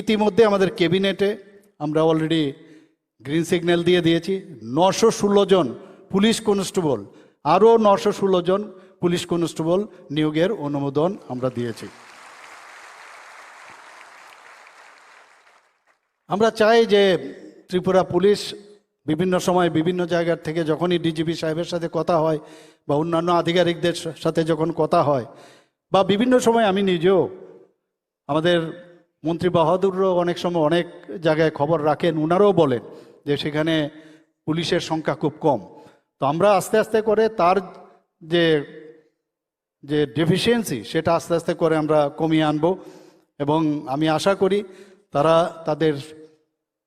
ইতিমধ্যে আমাদের ক্যাবিনেটে আমরা অলরেডি গ্রিন সিগন্যাল দিয়ে দিয়েছি। নশো ষোলো জন পুলিশ কনস্টেবল, আরও নশো ষোলো জন পুলিশ কনস্টেবল নিয়োগের অনুমোদন আমরা দিয়েছি। আমরা চাই যে ত্রিপুরা পুলিশ বিভিন্ন সময় বিভিন্ন জায়গার থেকে যখনই ডিজিপি সাহেবের সাথে কথা হয় বা অন্যান্য আধিকারিকদের সাথে যখন কথা হয় বা বিভিন্ন সময় আমি নিজেও আমাদের মন্ত্রী বাহাদুরও অনেক সময় অনেক জায়গায় খবর রাখেন ওনারাও বলেন যে সেখানে পুলিশের সংখ্যা খুব কম। তো আমরা আস্তে আস্তে করে তার যে যে ডেফিসিয়েন্সি সেটা আস্তে আস্তে করে আমরা কমিয়ে আনব এবং আমি আশা করি তারা তাদের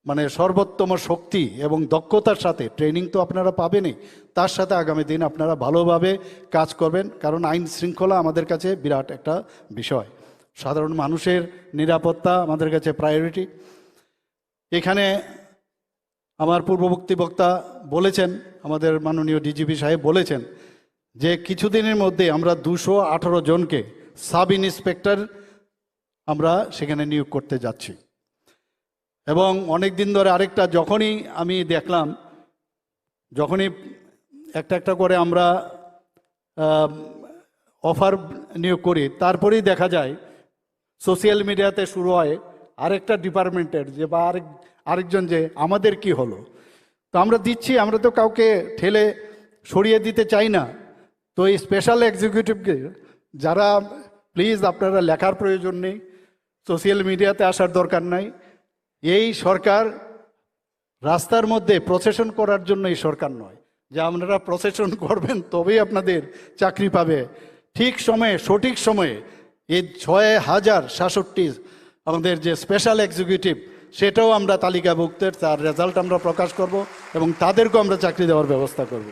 মানে সর্বোত্তম শক্তি এবং দক্ষতার সাথে ট্রেনিং তো আপনারা পাবেনই, তার সাথে আগামী দিন আপনারা ভালোভাবে কাজ করবেন, কারণ আইন শৃঙ্খলা আমাদের কাছে বিরাট একটা বিষয়। সাধারণ মানুষের নিরাপত্তা আমাদের কাছে প্রায়োরিটি এখানে আমার পূর্ববর্তী বক্তা বলেছেন, আমাদের মাননীয় ডিজিপি সাহেব বলেছেন যে কিছুদিনের মধ্যে আমরা দুশো আঠারো জনকে সাব ইন্সপেক্টর আমরা সেখানে নিয়োগ করতে যাচ্ছি। এবং অনেক দিন ধরে আরেকটা, যখনই আমি দেখলাম, যখনই একটা একটা করে আমরা অফার নিয়োগ করি, তারপরেই দেখা যায় সোশ্যাল মিডিয়াতে শুরু হয় আরেকটা ডিপার্টমেন্টের যে বা আরেক, আরেকজন যে আমাদের কি হলো। তো আমরা দিচ্ছি, আমরা তো কাউকে ঠেলে সরিয়ে দিতে চাই না। তো এই স্পেশাল এক্সিকিউটিভকে যারা প্লিজ আপনারা লেখার প্রয়োজন নেই, সোশ্যাল মিডিয়াতে আসার দরকার নাই। এই সরকার রাস্তার মধ্যে প্রসেশন করার জন্য এই সরকার নয়। যে আপনারা প্রসেশন করবেন, তবেই আপনাদের চাকরি পাবে। ঠিক সময়ে, সঠিক সময়ে এই ছয় হাজার সাতষট্টি আমাদের যে স্পেশাল এক্সিকিউটিভ সেটাও আমরা তালিকাভুক্তের, তার রেজাল্ট আমরা প্রকাশ করব এবং তাদেরকেও আমরা চাকরি দেওয়ার ব্যবস্থা করব।